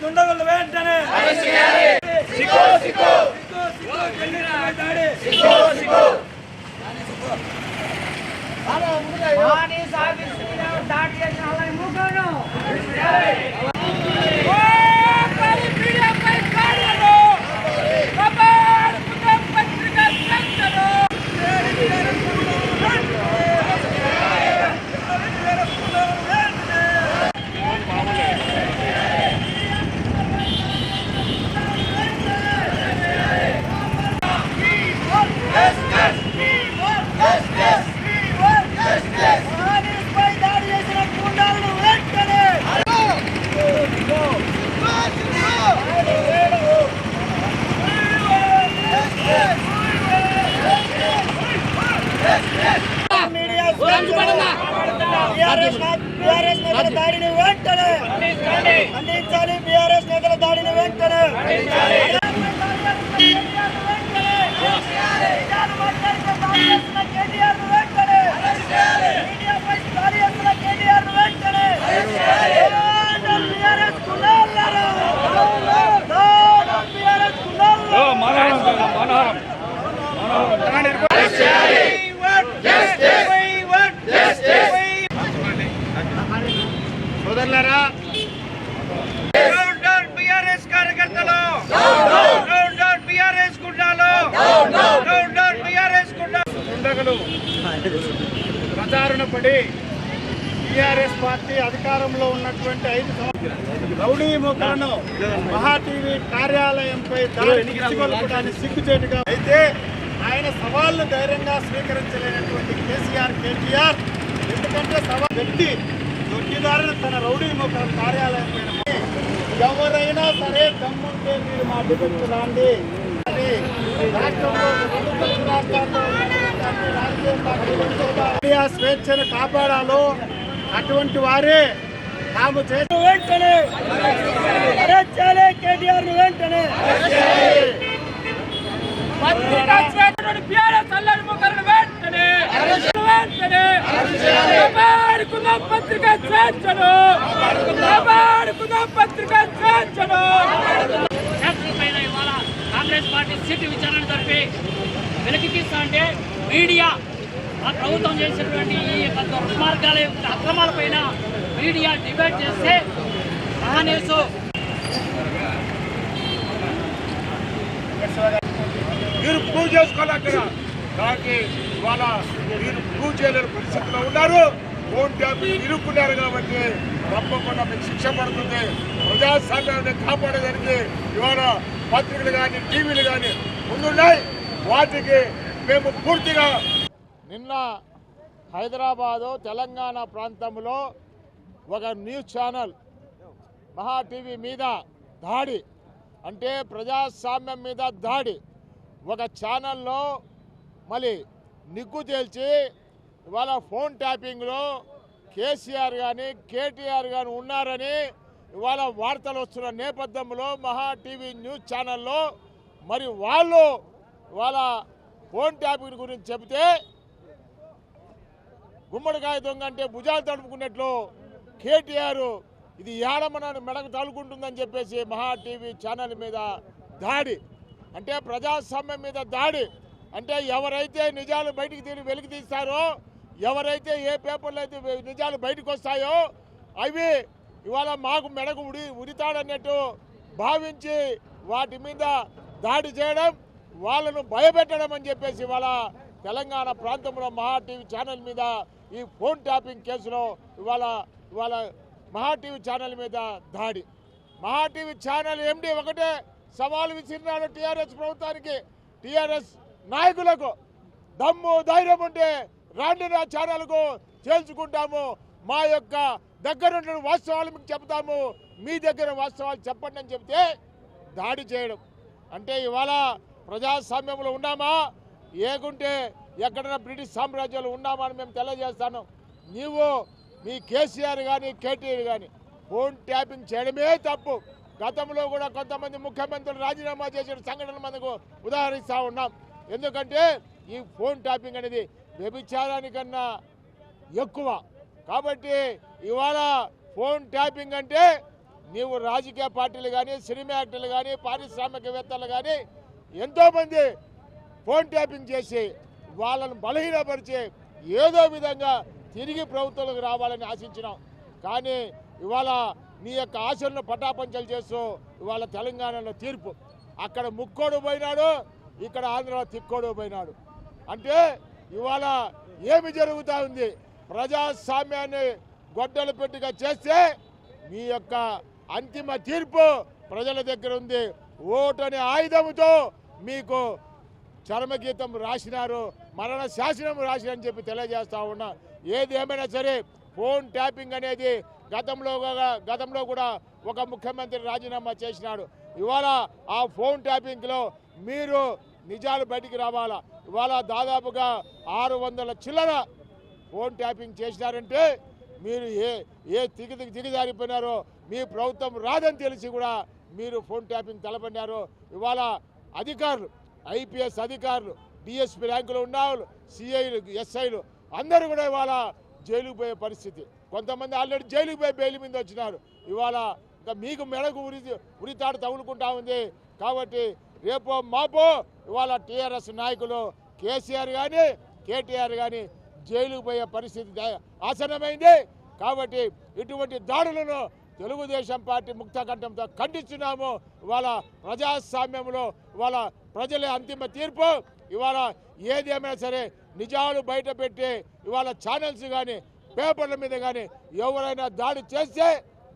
దుండగులు వెంటనే సిగ్గో, సిగ్గో, చెల్లించే దాడి. పోలీస్ ఆఫీస్ మీద దాడి చేసిన బీఆర్ఎస్ బీఆర్ఎస్ నేతల దాడిని వెంటనే ఖండించాలి బీఆర్ఎస్ నేతల దాడిని వెంటనే ప్రచారణ పడి టీఆర్ఎస్ పార్టీ అధికారంలో ఉన్నటువంటి ఐదు సంవత్సరాలు రౌడీ ముఖాను మహా టీవీ కార్యాలయంపై దాడి సిగ్గుచేటుగా అయితే ఆయన సవాళ్ళు ధైర్యంగా స్వీకరించలేనటువంటి కేసీఆర్ కేటీఆర్ ఎందుకంటే సవాల్ వ్యక్తి దొడ్డిదారులు తన రౌడీ ముఖం కార్యాలయం ఎవరైనా సరే దమ్ముంటే మీరు మా డిబెట్టు రాండి. అని రాష్ట్రంలో రెండు తెలుగు రాష్ట్రాల్లో ఉన్నటువంటి అన్ని రాజకీయ పార్టీలతో మీడియా స్వేచ్ఛను కాపాడాలో అటువంటి వారే తాము చేసిన వెంటనే కేటీఆర్ పత్రికా స్వేచ్ఛను బీఆర్ఎస్ అల్లరి ముఖరులు వెంటనే వెంటనే. కాపాడుకుందాం పత్రికా స్వేచ్ఛను. కాపాడుకుందాం పత్రికా స్వేచ్ఛను. పైన ఇవాళ కాంగ్రెస్ పార్టీ సిట్ విచారణ జరిపి వెనక్కి తీస్తా అంటే మీడియా ఆ ప్రభుత్వం చేసినటువంటి ఈ దుర్మార్గాల యొక్క అక్రమాలపైన మీడియా డిబేట్ చేస్తే మహానేసు మీరు ప్రూవ్ చేసుకోవాలి అక్కడ దానికి ఇవాళ మీరు ప్రూవ్ చేయలేని పరిస్థితిలో ఉన్నారు. ఓన్ ట్యాప్ ఇరుక్కున్నారు కాబట్టి తప్పకుండా మీకు శిక్ష పడుతుంది. ప్రజాస్వామ్యాన్ని కాపాడేదానికి ఇవాళ పత్రికలు కానీ టీవీలు కానీ ముందున్నాయి. వాటికి మేము పూర్తిగా నిన్న హైదరాబాదు తెలంగాణ ప్రాంతంలో ఒక న్యూస్ ఛానల్ మహా టీవీ మీద దాడి అంటే ప్రజాస్వామ్యం మీద దాడి. ఒక ఛానల్లో మళ్ళీ నిగ్గు తేల్చి ఇవాళ ఫోన్ ట్యాపింగ్లో కేసీఆర్ కానీ కేటీఆర్ కానీ ఉన్నారని ఇవాళ వార్తలు వస్తున్న నేపథ్యంలో మహా టీవీ న్యూస్ ఛానల్లో మరి వాళ్ళు ఇవాళ ఫోన్ ట్యాపింగ్ గురించి చెబితే గుమ్మడికాయ దొంగ అంటే భుజాలు తడుపుకున్నట్లు కేటీఆర్ ఇది ఏడమన మెడకు తలుకుంటుందని చెప్పేసి మహా టీవీ ఛానల్ మీద దాడి. అంటే ప్రజాస్వామ్యం మీద దాడి. అంటే ఎవరైతే నిజాలు బయటికి తీరి వెలికి తీస్తారో ఎవరైతే ఏ పేపర్లో అయితే నిజాలు బయటకు వస్తాయో అవి ఇవాళ మాకు మెడకు ఉడి ఉరితాడన్నట్టు భావించి వాటి మీద దాడి చేయడం వాళ్ళను భయపెట్టడం అని చెప్పేసి ఇవాళ తెలంగాణ ప్రాంతంలో మహా టీవీ ఛానల్ మీద ఈ ఫోన్ ట్యాపింగ్ కేసులో ఇవాళ ఇవాళ మహా టీవీ ఛానల్ మీద దాడి. మహా టీవీ ఛానల్ ఎండి ఒకటే సవాల్ విసిరినాడు టీఆర్ఎస్ ప్రభుత్వానికి. టీఆర్ఎస్ నాయకులకు దమ్ము ధైర్యం ఉంటే రాండి నా ఛానల్కు చేల్చుకుంటాము మా యొక్క దగ్గర వాస్తవాలు మీకు చెప్తాము మీ దగ్గర వాస్తవాలు చెప్పండి అని చెప్తే దాడి చేయడం. అంటే ఇవాళ ప్రజాస్వామ్యంలో ఉన్నామా? ఏగుంటే ఎక్కడైనా బ్రిటిష్ సామ్రాజ్యాలు ఉన్నామని అని మేము తెలియజేస్తాను. నీవు మీ కేసీఆర్ కానీ కేటీఆర్ కానీ ఫోన్ ట్యాపింగ్ చేయడమే తప్పు. గతంలో కూడా కొంతమంది ముఖ్యమంత్రులు రాజీనామా చేసిన సంఘటనలు మనకు ఉదాహరిస్తూ ఉన్నాం. ఎందుకంటే ఈ ఫోన్ ట్యాపింగ్ అనేది వ్యభిచారానికన్నా ఎక్కువ. కాబట్టి ఇవాళ ఫోన్ ట్యాపింగ్ అంటే నీవు రాజకీయ పార్టీలు కానీ సినిమా యాక్టర్లు కానీ పారిశ్రామికవేత్తలు కానీ ఎంతోమంది ఫోన్ ట్యాపింగ్ చేసి వాళ్ళను బలహీనపరిచి ఏదో విధంగా తిరిగి ప్రభుత్వంలోకి రావాలని ఆశించినాం. కానీ ఇవాళ నీ యొక్క ఆశలను పటాపంచలు చేస్తూ ఇవాళ తెలంగాణలో తీర్పు. అక్కడ ముక్కోడు పోయినాడు ఇక్కడ ఆంధ్రలో తిక్కోడు పోయినాడు. అంటే ఇవాళ ఏమి జరుగుతూ ఉంది? ప్రజాస్వామ్యాన్ని గొడ్డలు పెట్టుగా చేస్తే మీ యొక్క అంతిమ తీర్పు ప్రజల దగ్గర ఉంది. ఓటు అనే ఆయుధముతో మీకు చరమగీతం రాసినారు మరణ శాసనం రాసినని చెప్పి తెలియజేస్తా ఉన్నా. ఏది ఏమైనా సరే ఫోన్ ట్యాపింగ్ అనేది గతంలో కూడా- గతంలో కూడా ఒక ముఖ్యమంత్రి రాజీనామా చేసినాడు. ఇవాళ ఆ ఫోన్ ట్యాపింగ్లో మీరు నిజాలు బయటికి రావాలా? ఇవాళ దాదాపుగా ఆరు వందల చిల్లర ఫోన్ ట్యాపింగ్ చేసినారంటే మీరు ఏ ఏ దిగి దిగి దిగజారిపోయినారో మీ ప్రభుత్వం రాదని తెలిసి కూడా మీరు ఫోన్ ట్యాపింగ్ తలపడినారు ఇవాళ అధికారులు ఐపీఎస్ అధికారులు డిఎస్పీ ర్యాంకులో ఉన్నవాళ్ళు సిఐలు ఎస్ఐలు అందరూ కూడా ఇవాళ జైలుకు పోయే పరిస్థితి. కొంతమంది ఆల్రెడీ జైలుకు పోయి బెయిల్ మీద వచ్చినారు. ఇవాళ ఇంకా మీకు మెడకు ఉరి ఉరితాడు తగులుకుంటా ఉంది. కాబట్టి రేపో మాపో ఇవాళ టీఆర్ఎస్ నాయకులు కేసీఆర్ కానీ కేటీఆర్ కానీ జైలుకు పోయే పరిస్థితి ఆసనమైంది కాబట్టి ఇటువంటి దాడులను తెలుగుదేశం పార్టీ ముక్తకంఠంతో ఖండిస్తున్నాము. ఇవాళ ప్రజాస్వామ్యంలో ఇవాళ ప్రజల అంతిమ తీర్పు. ఇవాళ ఏది ఏమైనా సరే నిజాలు బయట పెట్టే ఇవాళ ఛానల్స్ కానీ పేపర్ల మీద కానీ ఎవరైనా దాడి చేస్తే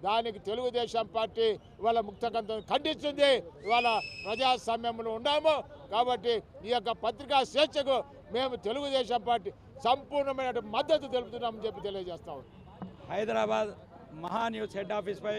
దానికి తెలుగుదేశం పార్టీ ఇవాళ ముక్తకంత ఖండిస్తుంది. ఇవాళ ప్రజాస్వామ్యంలో ఉన్నాము కాబట్టి ఈ యొక్క పత్రికా స్వేచ్ఛకు మేము తెలుగుదేశం పార్టీ సంపూర్ణమైన మద్దతు తెలుపుతున్నామని చెప్పి తెలియజేస్తాం హైదరాబాద్ మహా న్యూస్ హెడ్ ఆఫీస్పై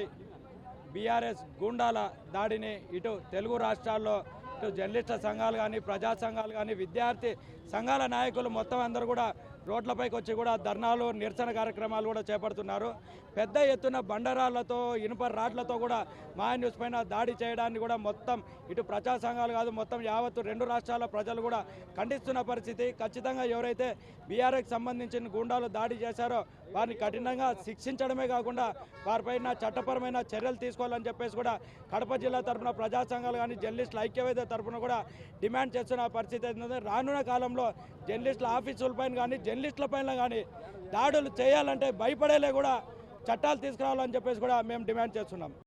బీఆర్ఎస్ గూండాల దాడిని ఇటు తెలుగు రాష్ట్రాల్లో ఇటు జర్నలిస్టుల సంఘాలు కానీ ప్రజా సంఘాలు కానీ విద్యార్థి సంఘాల నాయకులు మొత్తం అందరూ కూడా రోడ్లపైకి వచ్చి కూడా ధర్నాలు నిరసన కార్యక్రమాలు కూడా చేపడుతున్నారు. పెద్ద ఎత్తున బండరాళ్ళతో ఇనుప రాడ్లతో కూడా మహా న్యూస్ పైన దాడి చేయడాన్ని కూడా మొత్తం ఇటు ప్రజా సంఘాలు కాదు మొత్తం యావత్తు రెండు రాష్ట్రాల ప్రజలు కూడా ఖండిస్తున్న పరిస్థితి. ఖచ్చితంగా ఎవరైతే బీఆర్ఎస్ సంబంధించిన గుండాలు దాడి చేశారో వారిని కఠినంగా శిక్షించడమే కాకుండా వారిపైన చట్టపరమైన చర్యలు తీసుకోవాలని చెప్పేసి కూడా కడప జిల్లా తరఫున ప్రజా సంఘాలు కానీ జర్నలిస్టుల ఐక్యవేద తరఫున కూడా డిమాండ్ చేస్తున్న పరిస్థితి ఏంటంటే రానున్న కాలంలో జర్నలిస్టుల ఆఫీసులపైన కానీ జర్నలిస్టులపైన కానీ దాడులు చేయాలంటే భయపడేలే కూడా చట్టాలు తీసుకురావాలని చెప్పేసి కూడా మేము డిమాండ్ చేస్తున్నాం.